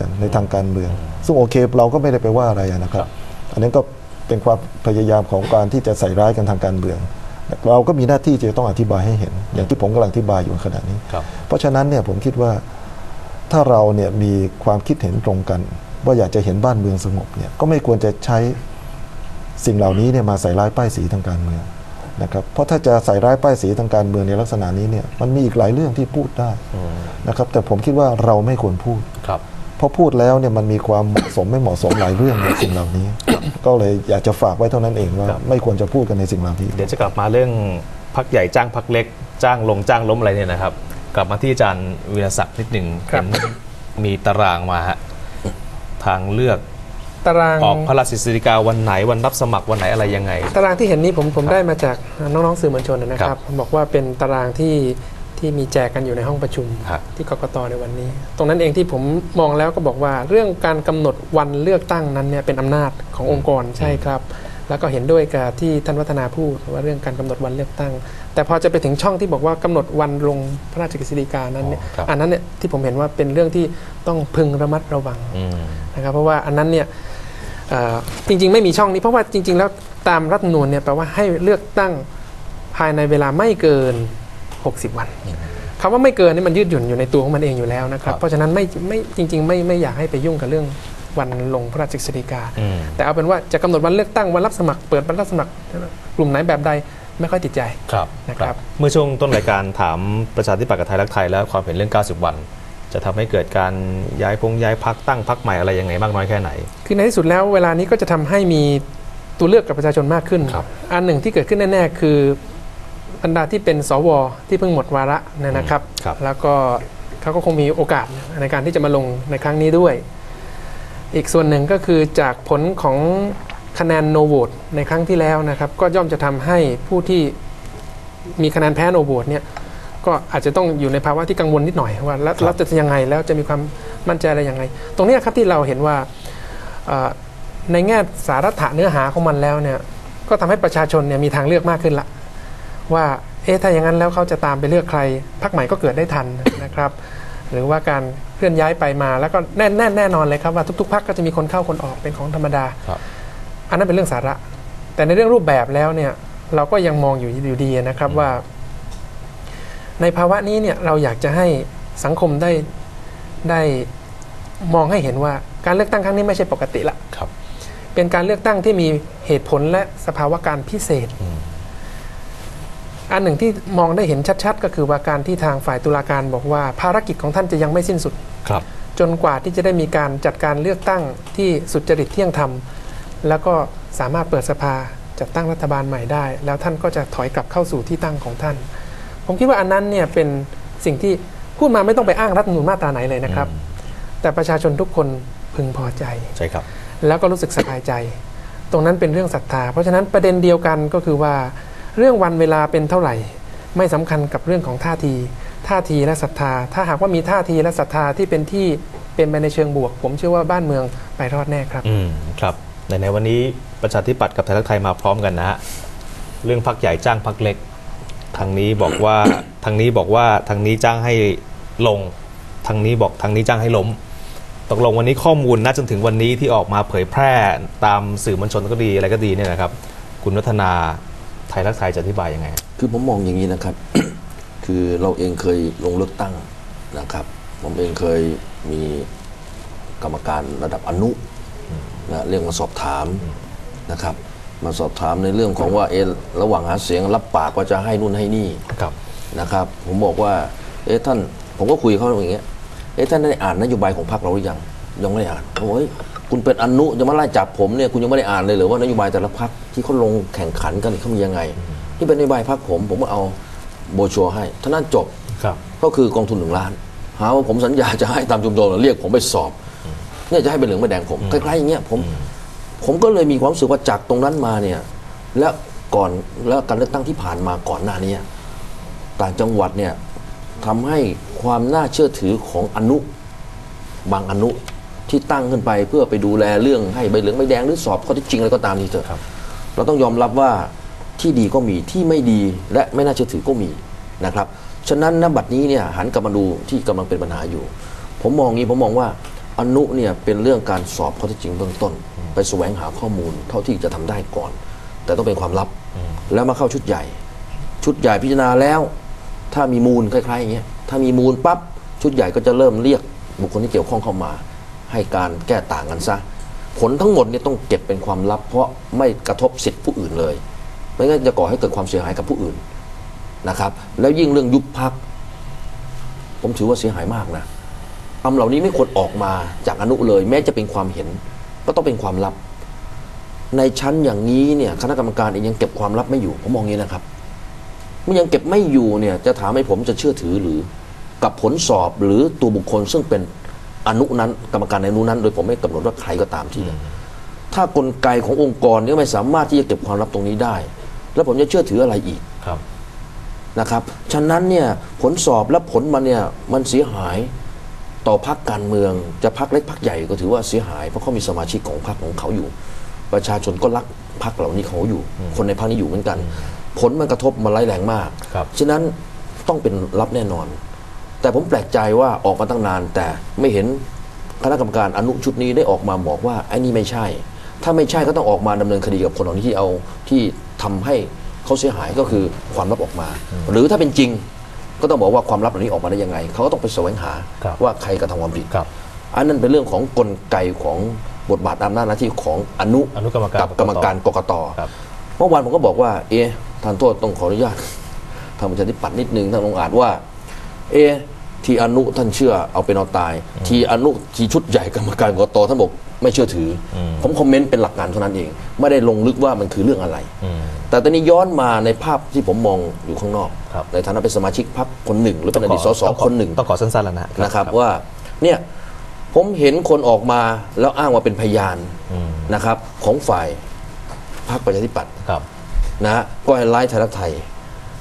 กันในทางการเมือง ซึ่งโอเคเราก็ไม่ได้ไปว่าอะไรนะครับ อันนี้ก็เป็นความพยายามของการที่จะใส่ร้ายกันทางการเมือง เราก็มีหน้าที่จะต้องอธิบายให้เห็น อย่างที่ผมกำลังอธิบายอยู่ขณะนี้ครับเพราะฉะนั้นเนี่ยผมคิดว่าถ้าเราเนี่ยมีความคิดเห็นตรงกัน ว่าอยากจะเห็นบ้านเมืองสงบเนี่ยก็ไม่ควรจะใช้สิ่งเหล่านี้เนี่ยมาใส่ร้ายป้ายสีทางการเมืองนะครับเพราะถ้าจะใส่ร้ายป้ายสีทางการเมืองในลักษณะนี้เนี่ยมันมีอีกหลายเรื่องที่พูดได้นะครับแต่ผมคิดว่าเราไม่ควรพูดครับเพราะพูดแล้วเนี่ยมันมีความเหมาะสมไม่เหมาะสมหลายเรื่องในสิ่งเหล่านี้ ก็เลยอยากจะฝากไว้เท่านั้นเองว่าครับไม่ควรจะพูดกันในสิ่งเหล่านี้ เดี๋ยวจะกลับมาเรื่องพักใหญ่จ้างพักเล็ก จ้างลงจ้างล้มอะไรเนี่ยนะครับ กลับมาที่อาจารย์วีรศักดิ์นิดหนึ่งครัเห็บนมีตารางมาฮะทางเลือกตารางออกพระราชกฤษฎีกาวันไหนวันรับสมัครวันไหนอะไรยังไง ตารางที่เห็นนี้ผมผมได้มาจากน้องๆสื่อมวลชนนะคครัรับบบอกว่าเป็นตารางที่ ที่มีแจกกันอยู่ในห้องประชุมฮะที่กกตในวันนี้ ตรงนั้นเองที่ผมมองแล้วก็บอกว่า เรื่องการกำหนดวันเลือกตั้งนั้นเนี่ยเป็นอำนาจขององค์กรใช่ครับ แล้วก็เห็นด้วยกับที่ท่านวัฒนาพูดว่าเรื่องการกำหนดวันเลือกตั้ง แต่พอจะไปถึงช่องที่บอกว่ากำหนดวันลงพระราชกฤษฎีกานั้นเนี่ยอ๋อครับอันนั้นเนี่ยที่ผมเห็นว่าเป็นเรื่องที่ต้องพึงระมัดระวังอืมนะครับเพราะว่าอันนั้นเนี่ยเอ่อจริง ๆ ไม่มีช่องนี้เพราะว่าจริง ๆ แล้วตามรัฐธรรมนูญเนี่ยแปลว่าให้เลือกตั้งภายในเวลาไม่เกิน 60 วันคำว่าไม่เกินนี่มันยืดหยุ่นอยู่ในตัวของมันเองอยู่แล้วนะครับครับ เพราะฉะนั้นไม่ไม่จริง ๆ ไม่ไม่อยากให้ไปยุ่งกับเรื่องวันลงพระราชกฤษฎีกาอืมแต่เอาเป็นว่าจะกำหนดวันเลือกตั้งวันรับสมัครเปิดวันรับสมัครกลุ่มไหนแบบใดไม่ค่อยติดใจครับนะครับเมื่อช่วงต้นรายการถามประชาธิปัตย์กับไทยรักไทยแล้วความเห็นเรื่อง 90 วัน จะทำให้เกิดการย้ายพงย้ายพักตั้งพักใหม่อะไรยังไงมากน้อยแค่ไหน คือในที่สุดแล้วเวลานี้ก็จะทำให้มีตัวเลือกกับประชาชนมากขึ้นครับอันหนึ่งที่เกิดขึ้นแน่ๆคือ บรรดาที่เป็นสวที่เพิ่งหมดวาระเนยนะครับครับ แล้วก็เขาก็คงมีโอกาสในการที่จะมาลงในครั้งนี้ด้วย อีกส่วนหนึ่งก็คือจากผลของคะแนนโนโหวตในครั้งที่แล้วนะครับ ก็ย่อมจะทำให้ผู้ที่มีคะแนนแพ้โนโหวตเนี่ยก็อาจจะต้องอยู่ในภาวะที่กังวลนิดหน่อยว่าแล้วครับแล้วจะยังไงแล้วจะมีความมั่นใจอะไรยังไง ตรงเนี้ยครับที่เราเห็นว่าเอ่อในแง่สาระเนื้อหาของมันแล้วเนี่ยก็ทำให้ประชาชนเนี่ยมีทางเลือกมากขึ้นละ ว่าเอ๊ะถ้าอย่างนั้นแล้วเขาจะตามไปเลือกใครพักใหม่ก็เกิดได้ทันนะครับหรือว่าการเคลื่อนย้ายไปมาแล้วก็แน่แน่แน่นอนเลยครับว่าทุกๆพักก็จะมีคนเข้าคนออกเป็นของธรรมดาครับอันนั้นเป็นเรื่องสาระ แต่ในเรื่องรูปแบบแล้วเนี่ยเราก็ยังมองอยู่อยู่ดีนะครับว่า ในภาวะนี้เนี่ยเราอยากจะให้สังคมได้ได้มองให้เห็นว่าการเลือกตั้งครั้งนี้ไม่ใช่ปกติละครับเป็นการเลือกตั้งที่มีเหตุผลและสภาวะการพิเศษ อืมอันหนึ่งที่มองได้เห็นชัดๆ ก็คือว่าการที่ทางฝ่ายตุลาการบอกว่า ภารกิจของท่านจะยังไม่สิ้นสุดครับจนกว่าที่จะได้มีการจัดการเลือกตั้งที่สุจริตเที่ยงธรรม แล้วก็สามารถเปิดสภาจัดตั้งรัฐบาลใหม่ได้ แล้วท่านก็จะถอยกลับเข้าสู่ที่ตั้งของท่าน ผมคิดว่าอันนั้นเนี่ยเป็นสิ่งที่พูดมาไม่ต้องไปอ้างรัฐธรรมนูญมาตราไหนเลยนะครับ แต่ประชาชนทุกคนพึงพอใจใช่ครับ แล้วก็รู้สึกสบายใจ ตรงนั้นเป็นเรื่องศรัทธา เพราะฉะนั้นประเด็นเดียวกันก็คือว่า เรื่องวันเวลาเป็นเท่าไหร่ ไม่สำคัญกับเรื่องของท่าที ท่าทีและศรัทธา ถ้าหากว่ามีท่าทีและศรัทธาที่เป็นที่เป็นไปในเชิงบวก ผมเชื่อว่าบ้านเมืองไปรอดแน่ครับ อืมครับในในวันนี้ประชาธิปัตย์กับไทยรักไทยมาพร้อมกันนะฮะเรื่องพักใหญ่จ้างพักเล็ก ทางนี้บอกว่าทางนี้บอกว่าทางนี้จ้างให้ลง ทางนี้บอกทางนี้จ้างให้ล้มตกลงวันนี้ข้อมูลณจนถึงวันนี้ที่ออกมาเผยแพร่ตามสื่อมวลชนก็ดีอะไรก็ดีเนี่ยนะครับ คุณวัฒนา ไทยรักไทยจะอธิบายยังไง คือผมมองอย่างนี้นะครับ คือเราเองเคยลงเลือกตั้งนะครับ ผมเองเคยมีกรรมการระดับอนุนะเรียกมาสอบถามนะครับ มาสอบถามในเรื่องของว่าเอะระหว่างหาเสียงรับปากว่าจะให้นู่นให้นี่ครับนะครับ ผมบอกว่าเอ๊ะท่านผมก็คุยกับเขาอย่างเงี้ยเอ๊ะท่านได้อ่านนโยบายของพรรคเราหรือยังยังไม่ได้อ่านโอ้ยคุณเป็นอนุจะมาไล่จับผมเนี่ยคุณยังไม่ได้อ่านเลยเหรือว่านโยบายแต่ละพรรค ที่เขาลงแข่งขันกันเขามียังไงนี่เป็นนโยบายพรรคผม ผมก็เอาโบรชัวร์ให้ท่านั้นจบครับก็คือกองทุนหนึ่งล้านหาว่าผมสัญญาจะให้ตามจุมโดนเรียกผมไปสอบเนี่ยจะให้เป็นเหลืองไม่แดงผมคล้ายๆอย่างเงี้ยผมผมก็เลยมีความรู้สึกว่าจากตรงนั้นมาเนี่ยและก่อนแล้วการเลือกตั้งที่ผ่านมาก่อนหน้านี้ต่างจังหวัดเนี่ยทำให้ความน่าเชื่อถือของอนุ บางอนุที่ตั้งขึ้นไปเพื่อไปดูแลเรื่องให้ใบเหลืองใบแดงหรือสอบข้อเที่จริงอะไรก็ตามทีเถอะครับ เราต้องยอมรับว่าที่ดีก็มีที่ไม่ดีและไม่น่าเชื่อถือก็มีนะครับฉะนั้นณบัดนี้เนี่ยหันกลับมาดูที่กำลังเป็นปัญหาอยู่ ผมมองงี้ผมมองว่าอนุเนี่ยเป็นเรื่องการสอบข้อเท็จจริงเบื้องต้น ไปแสวงหาข้อมูลเท่าที่จะทำได้ก่อน แต่ต้องเป็นความลับแล้วมาเข้าชุดใหญ่ ชุดใหญ่พิจารณาแล้ว ถ้ามีมูลคล้ายๆอย่างเงี้ยถ้ามีมูลปั๊บชุดใหญ่ก็จะเริ่มเรียกบุคคลที่เกี่ยวข้องเข้ามา ให้การแก้ต่างกันซะ ผลทั้งหมดเนี่ยต้องเก็บเป็นความลับ เพราะไม่กระทบสิทธิผู้อื่นเลย ไม่งั้นจะก่อให้เกิดความเสียหายกับผู้อื่นนะครับ แล้วยิ่งเรื่องยุบพัก ผมถือว่าเสียหายมากนะคำเหล่านี้ไม่ควรออกมาจากอนุเลย แม้จะเป็นความเห็น ก็ต้องเป็นความลับ ในชั้นอย่างนี้เนี่ยคณะกรรมการเองยังเก็บความลับไม่อยู่ผมมองอย่างนี้นะครับมันยังเก็บไม่อยู่เนี่ยจะถามให้ผมจะเชื่อถือหรือกับผลสอบหรือตัวบุคคลซึ่งเป็น อนุนั้นกรรมการในอนุนั้น โดยผมไม่กำหนดว่าใครก็ตามทีเนี่ยถ้ากลไกขององค์กรเนี่ยไม่สามารถที่จะเก็บความลับตรงนี้ได้ แล้วผมจะเชื่อถืออะไรอีกครับนะครับฉะนั้นเนี่ยผลสอบและผลมันเนี่ยมันเสียหายต่อพรรคการเมืองจะพรรคเล็กพรรคใหญ่ก็ถือว่าเสียหายเพราะเขามีสมาชิกของพรรคของเขาอยู่ ประชาชนก็รักพรรคเหล่านี้เขาอยู่ คนในพรรคนี้อยู่เหมือนกัน ผลมันกระทบมาร้ายแรงมากครับฉะนั้นต้องเป็นรับแน่นอน แต่ผมแปลกใจว่าออกมาตั้งนาน แต่ไม่เห็นคณะกรรมการอนุชุดนี้ได้ออกมาบอกว่าไอ้นี่ไม่ใช่ ถ้าไม่ใช่ก็ต้องออกมาดำเนินคดีกับคนเหล่านี้ที่เอาที่ทำให้เขาเสียหายก็คือความลับออกมา หรือถ้าเป็นจริงก็ต้องบอกว่าความลับเหล่านี้ออกมาได้ยังไง เขาก็ต้องไปแสวงหาครับว่าใครกระทำความผิดครับอันนั้นเป็นเรื่องของกลไกของบทบาทอำนาจหน้าที่ของอนุอนุกรรมการกับกรรมการกกตครับเมื่อวานผมก็บอกว่า เอะทานโทษต้องขออนุญาตทางประชาธิปัตย์นิดนึงท่านองค์อาจว่า เอะที่อนุท่านเชื่อเอาเป็นเอาตาย ที่อนุที่ชุดใหญ่กรรมการกกตท่านบอกไม่เชื่อถืออผมคอมเมนต์เป็นหลักการเท่านั้นเอง ไม่ได้ลงลึกว่ามันคือเรื่องอะไรอืมแต่ตอนนี้ย้อนมาในภาพที่ผมมองอยู่ข้างนอกครับในฐานะเป็นสมาชิกพรรคคนหนึ่ง หรือเป็นอดีตสสต้องขอคนหนึ่งต้องขอสั้นๆแล้วนะนะครับว่าเนี่ยผมเห็นคนออกมาแล้วอ้างว่าเป็นพยานอืมนะครับ ของฝ่ายพรรคประชาธิปัตย์ครับนะฮะก็ให้ไลฟ์ไทยรัฐไทย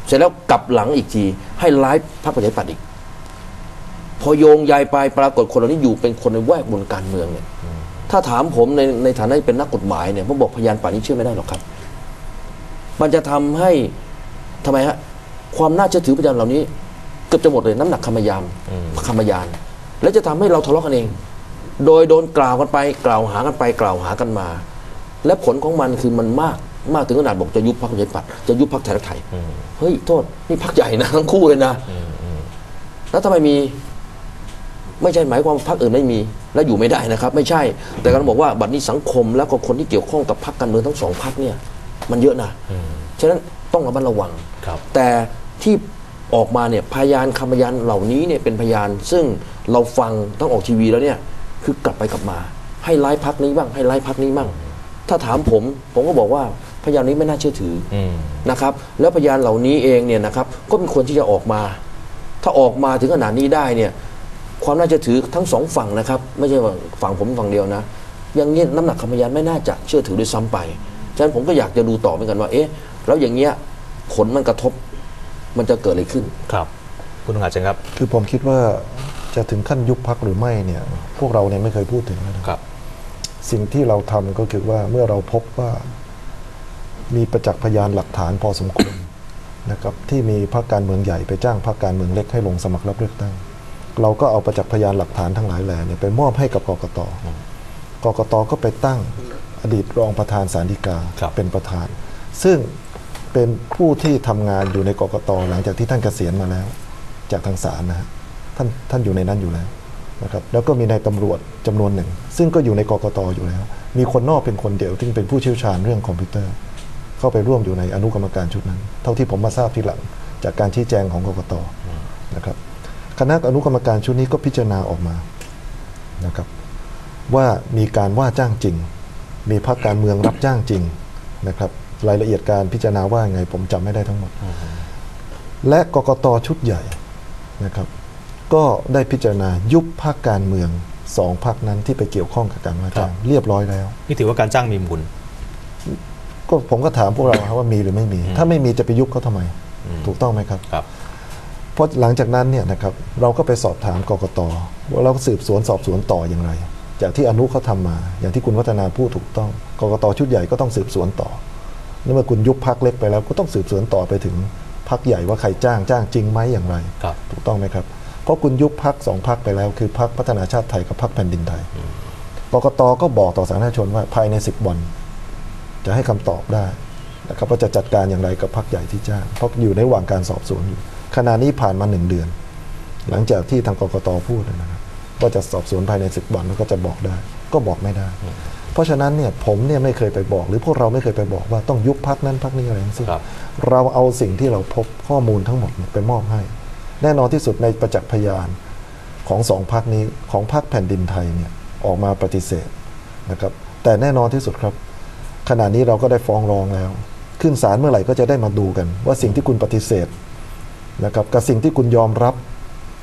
เสร็จแล้วกลับหลังอีกที ให้ไลฟ์พรรคประชาธิปัตย์อีก พอโยงใยไปปรากฏคนเหล่านี้อยู่เป็นคนในแวดวงการเมืองเนี่ย ถ้าถามผมในในฐานะเป็นนักกฎหมายเนี่ยผมบอกพยานป่านนี้เชื่อไม่ได้หรอกครับ มันจะทำให้ทำไมฮะความน่าเชื่อถือพยานเหล่านี้เกือบจะหมดเลยน้ำหนักคำพยานคำพยาน และจะทำให้เราทะเลาะกันเอง โดยโดนกล่าวกันไป กล่าวหากันไป กล่าวหากันมา และผลของมันคือมันมาก มากถึงขนาดบอกจะยุบพรรคประชาธิปัตย์จะยุบพรรคไทยรักไทยเฮ้ยโทษนี่พรรคใหญ่นะทั้งคู่เลยนะแล้วทำไมมี ไม่ใช่หมายความว่าพรรคอื่นไม่มี และอยู่ไม่ได้นะครับ ไม่ใช่ แต่กำลังบอกว่าบัดนี้สังคมแล้วก็คนที่เกี่ยวข้องกับพรรคการเมืองทั้งสองพรรคเนี่ย มันเยอะนะฉะนั้นต้องระมัดระวังครับแต่ที่ออกมาเนี่ยพยานคำพยานเหล่านี้เนี่ยเป็นพยาน ซึ่งเราฟังต้องออกทีวีแล้วเนี่ย คือกลับไปกลับมา ให้ไลฟ์พักนี้บ้าง ให้ไลฟ์พักนี้บ้าง ถ้าถามผม ผมก็บอกว่า พยานนี้ไม่น่าเชื่อถือออืมนะครับ แล้วพยานเหล่านี้เองเนี่ยนะครับ ก็มีคนที่จะออกมา ถ้าออกมาถึงขนาดนี้ได้เนี่ยความน่าเชื่อถือทั้งสองฝั่งนะครับ ไม่ใช่ว่าฝั่งผมฝั่งเดียวนะอย่างนี้น้ำหนักคำพยานไม่น่าจะเชื่อถือด้วยซ้ำไปฉะนั้นผมก็อยากจะดูต่อเหมือนกันว่า เอ๊ะ แล้วอย่างเงี้ยผลมันกระทบ มันจะเกิดอะไรขึ้นครับ คุณองค์อาจเชิญครับ คือผมคิดว่าจะถึงขั้นยุบพักหรือไม่เนี่ย พวกเราเนี่ยไม่เคยพูดถึงนะครับ สิ่งที่เราทำก็คือว่าเมื่อเราพบว่า มีประจักษ์พยานหลักฐานพอสมควรนะครับที่มีพรรคการเมืองใหญ่ไปจ้างพรรคการเมืองเล็กให้ลงสมัครรับเลือกตั้ง เราก็เอาประจักษ์พยานหลักฐานทั้งหลายแหล่เนี่ยไปมอบให้กับกกตกกตก็ไปตั้งอดีตรองประธานสารดีกาครับเป็นประธาน ซึ่งเป็นผู้ที่ทำงานอยู่ในกกตหลังจากที่ท่านเกษียณมาแล้ว จากทางศาลนะฮะท่านท่านอยู่ในนั้นอยู่แล้วนะครับแล้วก็มีนายตำรวจจำนวนหนึ่ง ซึ่งก็อยู่ในกกตอยู่แล้ว มีคนนอกเป็นคนเดียวที่เป็นผู้เชี่ยวชาญเรื่องคอมพิวเตอร์ เข้าไปร่วมอยู่ในอนุกรรมการชุดนั้น เท่าที่ผมมาทราบทีหลังจากการชี้แจงของกกตนะครับ คณะอนุกรรมการชุดนี้ก็พิจารณาออกมานะครับ ว่ามีการว่าจ้างจริง มีพรรคการเมืองรับจ้างจริงนะครับ รายละเอียดการพิจารณาว่าไงผมจำไม่ได้ทั้งหมด และกกตชุดใหญ่นะครับ ก็ได้พิจารณายุบพรรคการเมืองสองพรรคนั้นที่ไปเกี่ยวข้องกับการว่าจ้างเรียบร้อยแล้วนี่ถือว่าการจ้างมีมูล ก็ผมก็ถามพวกเราครับว่ามีหรือไม่มี ถ้าไม่มีจะไปยุบเขาทำไม ถูกต้องไหมครับครับ เพราะหลังจากนั้นเนี่ยนะครับเราก็ไปสอบถามกกตว่าเราก็สืบสวนสอบสวนต่ออย่างไร จากที่อนุเขาทำมา อย่างที่คุณวัฒนาพูดถูกต้องกกตชุดใหญ่ก็ต้องสืบสวนต่อนี่เมื่อคุณยุบพักเล็กไปแล้วก็ต้องสืบสวนต่อไปถึงพักใหญ่ว่าใครจ้างจ้างจริงไหมอย่างไรครับถูกต้องไหมครับพราะคุณยุบพักสองพักไปแล้ว คือพักพัฒนาชาติไทยกับพักแผ่นดินไทยกกตก็บอกต่อสาธารณชนว่าภายในสิบวัน จะให้คำตอบได้นะครับว่าจะจัดการอย่างไรกับพักใหญ่ที่จ้างเพราะอยู่ในระหว่างการสอบสวนอยู่ขณะนี้ผ่านมาหนึ่งเดือน หลังจากที่ทางกกตพูดนะครับว่าจะสอบสวนภายในสิบวันแล้วก็จะบอกได้ ก็บอกไม่ได้ เพราะฉะนั้นเนี่ยผมเนี่ยไม่เคยไปบอก หรือพวกเราไม่เคยไปบอกว่าต้องยุบพักนั้นพักนี้อะไรทั้งสิ้นครับเราเอาสิ่งที่เราพบข้อมูลทั้งหมดไปมอบให้ แน่นอนที่สุดในประจักษ์พยานของสองพักนี้ของพักแผ่นดินไทยเนี่ยออกมาปฏิเสธนะครับแต่แน่นอนที่สุดครับ ขณะนี้เราก็ได้ฟ้องร้องแล้ว ขึ้นศาลเมื่อไหร่ก็จะได้มาดูกัน ว่าสิ่งที่คุณปฏิเสธนะครับกับสิ่งที่คุณยอมรับ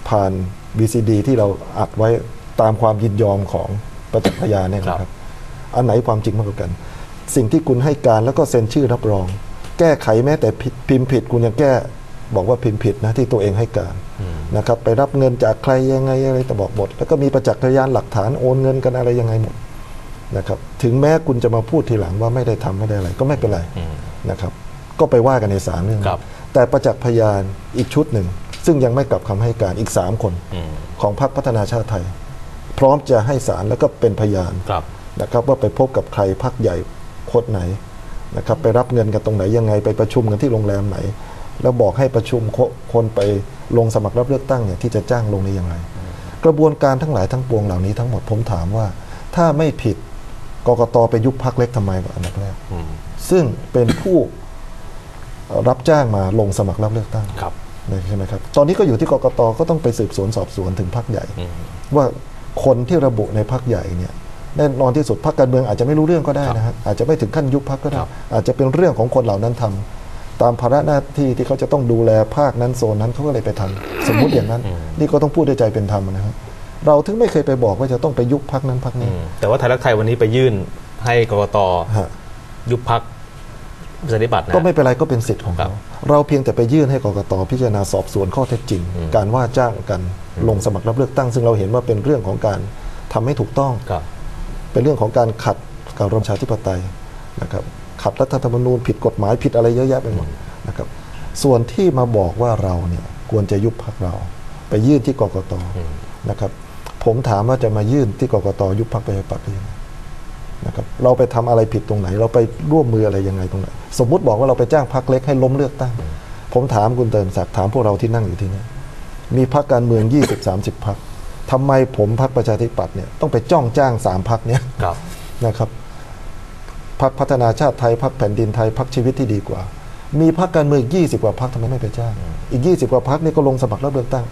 ผ่าน BCD ที่เราอัดไว้ตามความยินยอมของประจักษ์พยานเนี่ยนะคครัรับบอันไหนความจริงมากกว่ากัน สิ่งที่คุณให้การแล้วก็เซ็นชื่อรับรอง แก้ไขแม้แต่ผิดพิมพ์ผิด คุณยังแก้บอกว่าพิมพ์ผิดนะที่ตัวเองให้การนะครับ ไปรับเงินจากใครยังไงอะไรแต่บอกหมด แล้วก็มีประจักษ์พยานหลักฐานโอนเงินกันอะไรยังไงหมด นะครับถึงแม้คุณจะมาพูดทีหลังว่าไม่ได้ทำไม่ได้อะไร ก็ไม่เป็นไรนะครับ ก็ไปว่ากันในศาลเรื่องครันี้บแต่ประจักษ์พยานอีกชุดหนึ่ง ซึ่งยังไม่กลับคำให้การอีกสามคนอืมของพรรคพัฒนาชาติไทย พร้อมจะให้ศาลแล้วก็เป็นพยานครับนะครับ ว่าไปพบกับใครพักใหญ่โคตรไหนนะครับไปรับเงินกันตรงไหนยังไงไปประชุมกันที่โรงแรมไหน แล้วบอกให้ประชุมโคคนไปลงสมัครรับเลือกตั้งเนี่ยที่จะจ้างลงในอย่างไรกระบวนการทั้งหลายทั้งปวงเหล่านี้ทั้งหมดผมถามว่า ถ้าไม่ผิด กกตไปยุบพักเล็กทำไมก่อนอันดับแรกอืมซึ่งเป็นผู้เอ่อรับจ้างมาลงสมัครรับเลือกตั้งครับใช่ไหมครับ ตอนนี้ก็อยู่ที่กกตก็ต้องไปสืบสวนสอบสวนถึงพักใหญ่อืมว่าคนที่ระบุในพักใหญ่เนี่ยแน่นอนที่สุดพักการเมืองอาจจะไม่รู้เรื่องก็ได้นะฮะอาจจะไม่ถึงขั้นยุบพักก็ได้ครับอาจจะเป็นเรื่องของคนเหล่านั้นทำตามภาระหน้าที่ที่เขาจะต้องดูแลภาคนั้นโซนนั้นเขาก็เลยไปทำสมมุติอย่างนั้น นี่ก็ต้องพูดด้วยใจเป็นธรรมนะฮะ เราถึงไม่เคยไปบอกว่าจะต้องไปยุบพักนั้นพักอืนี้มแต่ว่าไทยรักไทยวันนี้ไปยื่นให้กกตฮะยุบพักประชาธิปัตย์นะก็ไม่เป็นไรก็เป็นสิทธิ์ของครัเขาบเราเพียงแต่ไปยื่นให้กกตพิจารณาสอบสวนข้อเท็จจริง การว่าจ้างกันลงสมัครรับเลือกตั้ง ซึ่งเราเห็นว่าเป็นเรื่องของการทำให้ถูกต้องครับเป็นเรื่องของการขัดกับระบอบประชาธิปไตยนะครับขัดรัฐธรรมนูญผิดกฎหมายผิดอะไรเยอะแยะไปหมดนะครับส่วนที่มาบอกว่าเราเนี่ยควรจะยุบพักเรา ไปยื่นที่กกตนะครับ ผมถามว่าจะมายื่นที่กกตยุบพักประชาธิปัตย์ได้ยังไงนะครับเราไปทำอะไรผิดตรงไหน เราไปร่วมมืออะไรยังไงตรงไหน สมมุติบอกว่าเราไปจ้างพักเล็กให้ล้มเลือกตั้ง ผมถามคุณเติมศักดิ์ถามพวกเราที่นั่งอยู่ที่นี่มีพักการเมือง 20-30พักทำไมผมพักประชาธิปัตย์เนี่ยต้องไปจ้องจ้างสามพักเนี่ยครับนะครับพักพัฒนาชาติไทยพักแผ่นดินไทยพักชีวิตที่ดีกว่า มีพักการเมืองยี่สิบกว่าพักทำไมไม่ไปจ้าง อีกยี่สิบกว่าพักนี่ก็ลงสมัครรับเลือกตั้ง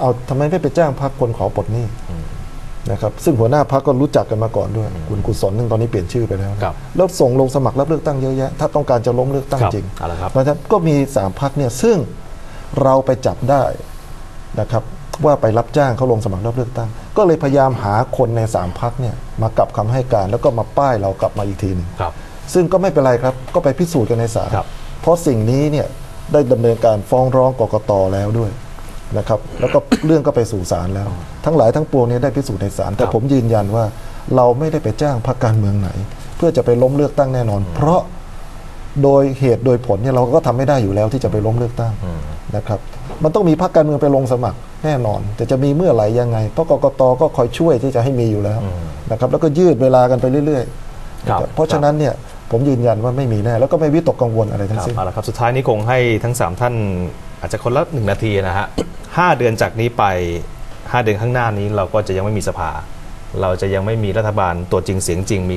เอาทำไมไม่ไปจ้างพักคนขอปลดหนี้นะครับซึ่งหัวหน้าพักก็รู้จักกันมาก่อนด้วย คุณกุศลซึ่งตอนนี้เปลี่ยนชื่อไปแล้วนะครับแล้วส่งลงสมัครรับเลือกตั้งเยอะแยะ ถ้าต้องการจะล้มเลือกตั้งครับจริงเอาละครับเพราะฉะนั้นก็มีสามพักเนี่ยซึ่งเราไปจับได้นะครับว่าไปรับจ้างเขาลงสมัครรับเลือกตั้ง ก็เลยพยายามหาคนในสามพักเนี่ยมากลับคำให้การแล้วก็มาป้ายเรากลับมาอีกทีหนึ่งครับซึ่งก็ไม่เป็นไรครับก็ไปพิสูจน์กันในศาลครับเพราะสิ่งนี้เนี่ยได้ดำเนินการฟ้องร้องกกตแล้วด้วย นะครับแล้วก็เรื่องก็ไปสู่ศาลแล้ว ทั้งหลายทั้งปวงเนี้ได้พิสูจน์ในศาลแต่ผมยืนยันว่าเราไม่ได้ไปจ้างพรรคการเมืองไหน เพื่อจะไปล้มเลือกตั้งแน่นอน เพราะโดยเหตุโดยผลเนี่ยเราก็ทำไม่ได้อยู่แล้วที่จะไปล้มเลือกตั้งนะครับมันต้องมีพรรคการเมืองไปลงสมัครแน่นอน แต่จะมีเมื่อไหร่ยังไง เพราะกกตก็คอยช่วยที่จะให้มีอยู่แล้วนะครับแล้วก็ยืดเวลากันไปเรื่อยๆครับนะครับเพราะฉะนั้นเนี่ยผมยืนยันว่าไม่มีแน่ แล้วก็ไม่วิตกกังวลอะไรทั้คงรับสิ้นเอาละครับสุดท้ายนี้คงให้ทั้ง 3 ท่านอาจจะคนละหนึ่งนาทีนะฮะ ห้าเดือนจากนี้ไป 5 เดือนข้างหน้านี้เราก็จะยังไม่มีสภา เราจะยังไม่มีรัฐบาลตัวจริงเสียงจริงมีแค่